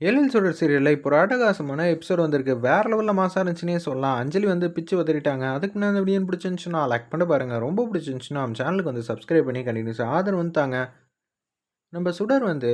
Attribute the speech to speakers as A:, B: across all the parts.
A: எழில் சுடர் சீரியலில் இப்போ அட்டகாசமான எபிசோட் வந்திருக்கு. வேற லெவலில் மாசாக இருந்துச்சுன்னே சொல்லலாம். அஞ்சலி வந்து பிச்சு உதறிட்டாங்க அதுக்கு நான் இந்த வீடியோ பிடிச்சிருந்துச்சுன்னா லைக் பண்ணி பாருங்கள் ரொம்ப பிடிச்சிருந்துச்சுன்னா நம்ம சேனலுக்கு வந்து சப்ஸ்கிரைப் பண்ணி கண்டினியூஸ் ஆதரவு வந்துட்டாங்க நம்ம சுடர் வந்து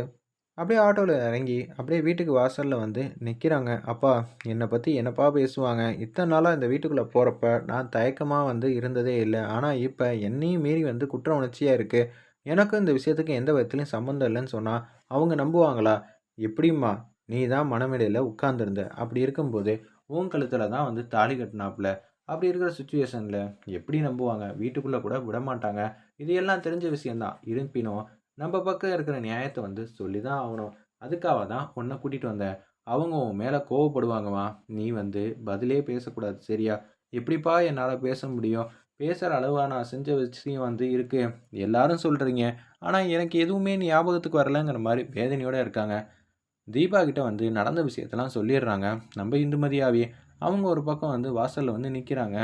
A: அப்படியே ஆட்டோவில் இறங்கி அப்படியே வீட்டுக்கு வாசலில் வந்து நிற்கிறாங்க அப்பா என்னை பற்றி என்னப்பா பேசுவாங்க? இத்தனை நாளாக இந்த வீட்டுக்குள்ளே போகிறப்ப நான் தயக்கமாக வந்து இருந்ததே இல்லை. ஆனால் இப்போ என்னையும் மீறி வந்து குற்ற உணர்ச்சியாக இருக்குது எனக்கும் இந்த விஷயத்துக்கு எந்த விதத்துலையும் சம்மந்தம் இல்லைன்னு சொன்னால் அவங்க நம்புவாங்களா? எப்படிம்மா நீ தான் மனமேடையில் உட்காந்துருந்த அப்படி இருக்கும்போது உன் கழுத்தில் தான் வந்து தாலி கட்டினாப்புல. அப்படி இருக்கிற சுச்சுவேஷனில் எப்படி நம்புவாங்க? வீட்டுக்குள்ளே கூட விட மாட்டாங்க இது எல்லாம் தெரிஞ்ச விஷயந்தான் இருப்பினும் நம்ம பக்கம் இருக்கிற நியாயத்தை வந்து சொல்லி தான் ஆகணும். அதுக்காக தான் உன்னை கூட்டிகிட்டு வந்தேன். அவங்க உன் மேலே கோவப்படுவாங்கம்மா. நீ வந்து பதிலே பேசக்கூடாது சரியா? எப்படிப்பா என்னால் பேச முடியும்? பேசுகிற அளவாக நான் செஞ்ச விஷயம் வந்து இருக்குது எல்லாரும் சொல்கிறீங்க ஆனால் எனக்கு எதுவுமே ஞாபகத்துக்கு வரலங்கிற மாதிரி வேதனையோடு இருக்காங்க. தீபா கிட்ட வந்து நடந்த விஷயத்தெல்லாம் சொல்லிடுறாங்க. நம்ம இந்துமதியாவே அவங்க ஒரு பக்கம் வந்து வாசலில் வந்து நிற்கிறாங்க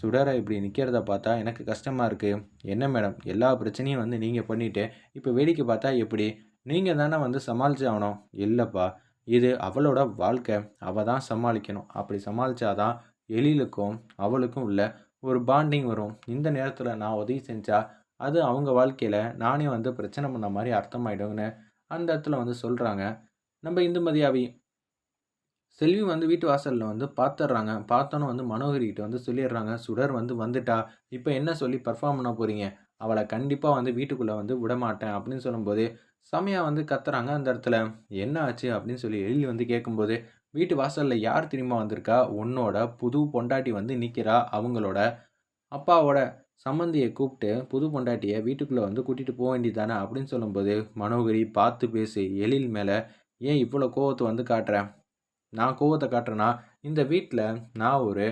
A: சுடரை இப்படி நிற்கிறத பார்த்தா எனக்கு கஷ்டமாக இருக்குது என்ன மேடம் எல்லா பிரச்சனையும் வந்து நீங்கள் பண்ணிவிட்டு இப்போ வேடிக்கை பார்த்தா எப்படி? நீங்கள் தானே வந்து சமாளிச்சு ஆகணும். இல்லைப்பா இது அவளோட வாழ்க்கை. அவள் தான் சமாளிக்கணும். அப்படி சமாளித்தாதான் எழிலுக்கும் அவளுக்கும் உள்ள ஒரு பாண்டிங் வரும். இந்த நேரத்தில் நான் உதவி செஞ்சால் அது அவங்க வாழ்க்கையில் நானே வந்து பிரச்சனை பண்ண மாதிரி அர்த்தமாயிடுங்கன்னு அந்த இடத்துல வந்து சொல்கிறாங்க நம்ம இந்துமதியாவி செல்வி வந்து வீட்டு வாசலில் வந்து பார்த்துட்றாங்க பார்த்தோன்னு வந்து மனோகரிகிட்ட வந்து சொல்லிடுறாங்க சுடர் வந்து வந்துட்டா. இப்போ என்ன சொல்லி பர்ஃபார்ம் பண்ண போகிறீங்க அவளை கண்டிப்பாக வந்து வீட்டுக்குள்ளே வந்து விடமாட்டேன் அப்படின்னு சொல்லும்போது செமையாக வந்து கத்துறாங்க அந்த இடத்துல. என்ன ஆச்சு அப்படின்னு சொல்லி எழில் வந்து கேட்கும்போது வீட்டு வாசலில் யார் திரும்ப வந்திருக்கா? உன்னோட புது பொண்டாட்டி வந்து நிற்கிறா அவங்களோட அப்பாவோட சம்மந்தியை கூப்பிட்டு புது பொண்டாட்டியை வீட்டுக்குள்ளே வந்து கூட்டிகிட்டு போக வேண்டியதானே அப்படின்னு சொல்லும்போது மனோகரி பார்த்து பேசி எழில் மேலே ஏன் இவ்வளோ கோவத்தை வந்து காட்டுறேன் நான் கோவத்தை காட்டுறேன்னா இந்த வீட்டில் நான் ஒரு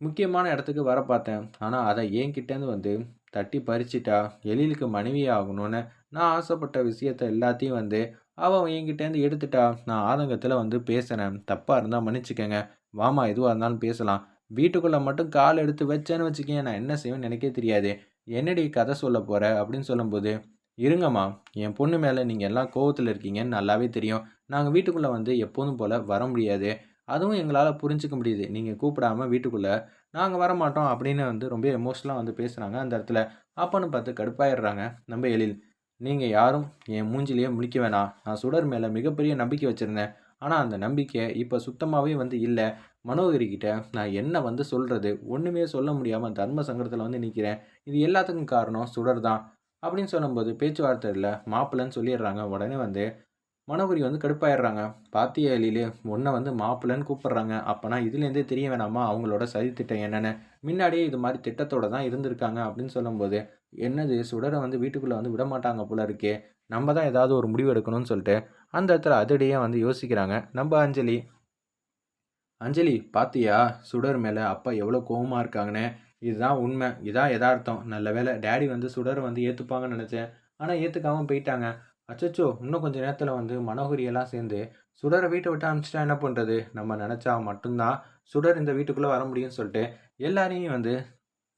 A: முக்கியமான இடத்துக்கு வர பார்த்தேன். ஆனால் அதை என்கிட்டேருந்து வந்து தட்டி பறிச்சிட்டா எழிலுக்கு மனைவி ஆகணும்னு நான் ஆசைப்பட்ட விஷயத்த எல்லாத்தையும் வந்து அவன் என்கிட்டேருந்து எடுத்துட்டா நான் ஆதங்கத்தில் வந்து பேசுகிறேன் தப்பாக இருந்தால் மன்னிச்சுக்கங்க. வாமா எதுவாக இருந்தாலும் பேசலாம். வீட்டுக்குள்ளே மட்டும் கால் எடுத்து வச்சேன்னு வச்சுக்கேன் நான் என்ன செய்வேன்னு எனக்கே தெரியாது. என்னடி கதை சொல்ல போகிற அப்படின்னு சொல்லும்போது இருங்கம்மா என் பொண்ணு மேலே நீங்கள் எல்லாம் கோவத்தில் இருக்கீங்கன்னு நல்லாவே தெரியும். நாங்கள் வீட்டுக்குள்ளே வந்து எப்போதும் போல் வர முடியாது. அதுவும் எங்களால் புரிஞ்சிக்க முடியுது. நீங்கள் கூப்பிடாம வீட்டுக்குள்ளே நாங்கள் வரமாட்டோம் அப்படின்னு வந்து ரொம்ப எமோஷனலாக வந்து பேசுகிறாங்க அந்த இடத்துல. அப்பன்னு பார்த்து கடுப்பாயிடுறாங்க நம்ம எழில். நீங்கள் யாரும் என் மூஞ்சிலேயே முழிக்க வேணாம். நான் சுடர் மேலே மிகப்பெரிய நம்பிக்கை வச்சுருந்தேன். ஆனால் அந்த நம்பிக்கை இப்போ சுத்தமாகவே வந்து இல்லை. மனோகரிக்கிட்ட நான் என்ன வந்து சொல்கிறது ஒன்றுமே சொல்ல முடியாமல் தர்ம சங்கடத்தில் வந்து நிற்கிறேன் இது எல்லாத்துக்கும் காரணம் சுடர் தான். அப்படின்னு சொல்லும்போது பேச்சுவார்த்தை இல்லை மாப்பிள்ளைன்னு சொல்லிடுறாங்க. உடனே வந்து மனோகரி வந்து கடுப்பாயிடுறாங்க. பாத்தியா எழிலே உன்னை வந்து மாப்பிள்ளைன்னு கூப்பிட்றாங்க. அப்போனா இதுலேருந்தே தெரிய வேணாமா? அவங்களோட சதி திட்டம் என்னென்னு. முன்னாடியே இது மாதிரி திட்டத்தோடு தான் இருந்திருக்காங்க அப்படின்னு சொல்லும்போது என்னது சுடரை வந்து வீட்டுக்குள்ளே வந்து விட மாட்டாங்க போல இருக்கே. நம்ம தான் ஏதாவது ஒரு முடிவு எடுக்கணும்னு சொல்லிட்டு அந்த இடத்துல அதிடையே வந்து யோசிக்கிறாங்க. நம்ம அஞ்சலி அஞ்சலி பாத்தியா? சுடர் மேலே அப்பா எவ்வளோ கோபமாக இருக்காங்கன்னு. இதுதான் உண்மை. இதான் எதார்த்தம். நல்ல வேலை டேடி வந்து சுடர் வந்து ஏற்றுப்பாங்கன்னு நினச்சேன். ஆனால் ஏற்றுக்காமல் போயிட்டாங்க. அச்சச்சோ இன்னும் கொஞ்சம் நேரத்தில் வந்து மனோகரியெல்லாம் சேர்ந்து சுடரை வீட்டை விட்டு அனுப்பிச்சிட்டா என்ன பண்ணுறது நம்ம நினச்சா மட்டும்தான் சுடர் இந்த வீட்டுக்குள்ளே வர முடியும்னு சொல்லிட்டு எல்லாரையும் வந்து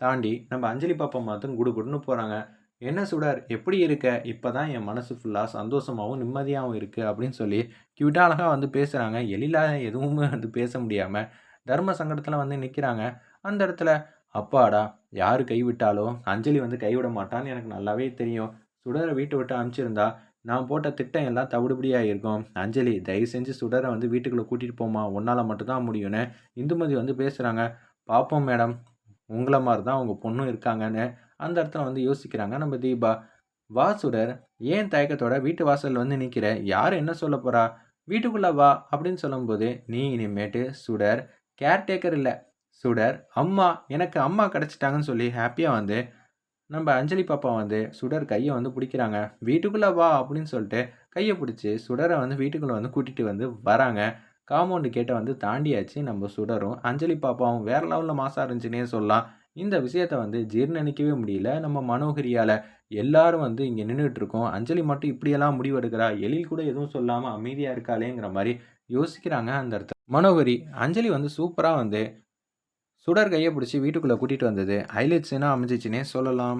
A: தாண்டி நம்ம அஞ்சலி பாப்பா மாத்தம் குடு குடுன்னு போகிறாங்க என்ன சுடர்? எப்படி இருக்க? இப்போ தான் என் மனசு ஃபுல்லாக சந்தோஷமாகவும் நிம்மதியாகவும் இருக்குது அப்படின்னு சொல்லி கியூட்டாக அழகாக வந்து பேசுகிறாங்க எழிலாக எதுவுமே வந்து பேச முடியாமல் தர்ம சங்கடத்தில் வந்து நிற்கிறாங்க அந்த இடத்துல அப்பாடா யார் கைவிட்டாலும் அஞ்சலி வந்து கைவிட மாட்டான்னு எனக்கு நல்லாவே தெரியும். சுடரை வீட்டை விட்டு அனுப்பிச்சிருந்தா நான் போட்ட திட்டம் எல்லாம் தவிடுபடியாக இருக்கும் அஞ்சலி தயவு செஞ்சு சுடரை வந்து வீட்டுக்குள்ளே கூட்டிகிட்டு போமா உன்னால் மட்டும்தான் முடியும்னு இந்துமதி வந்து பேசுகிறாங்க பார்ப்போம் மேடம். உங்களை மாதிரி தான் உங்கள் பொண்ணும் இருக்காங்கன்னு அந்த இடத்துல வந்து யோசிக்கிறாங்க நம்ம தீபா. வா சுடர் ஏன் தயக்கத்தோட வீட்டு வாசலில் வந்து நிற்கிற யார் என்ன சொல்ல போகிறா வீட்டுக்குள்ளே வா அப்படின்னு சொல்லும்போது நீ இனிமேட்டு சுடர் கேர்டேக்கர் இல்லை. சுடர். அம்மா எனக்கு அம்மா கிடச்சிட்டாங்கன்னு சொல்லி ஹாப்பியாக வந்து நம்ம அஞ்சலி பாப்பா வந்து சுடர் கையை வந்து பிடிக்கிறாங்க. வீட்டுக்குள்ளே வா அப்படின்னு சொல்லிட்டு கையை பிடிச்சி சுடரை வந்து வீட்டுக்குள்ளே வந்து கூட்டிகிட்டு வந்து வராங்க. காம்பவுண்டு கேட்டை வந்து தாண்டியாச்சு நம்ம சுடரும். அஞ்சலி பாப்பாவும் வேறு லெவலில் மாசாக இருந்துச்சுன்னே சொல்லலாம். இந்த விஷயத்தை வந்து ஜீர்ணிக்கவே முடியல. நம்ம மனோகரியால் எல்லாரும் வந்து இங்கே நின்றுட்டு இருக்கோம். அஞ்சலி மட்டும் இப்படியெல்லாம் முடிவெடுக்கிறா? எழில் கூட எதுவும் சொல்லாமல் அமைதியாக இருக்காளேங்கிற மாதிரி யோசிக்கிறாங்க அந்த இடத்துல. மனோகரி அஞ்சலி வந்து சூப்பராக வந்து சுடர் கையை பிடிச்சி வீட்டுக்குள்ளே கூட்டிகிட்டு வந்தது. ஹைலைட்ஸ் என்ன அமைஞ்சிச்சுன்னே சொல்லலாம்.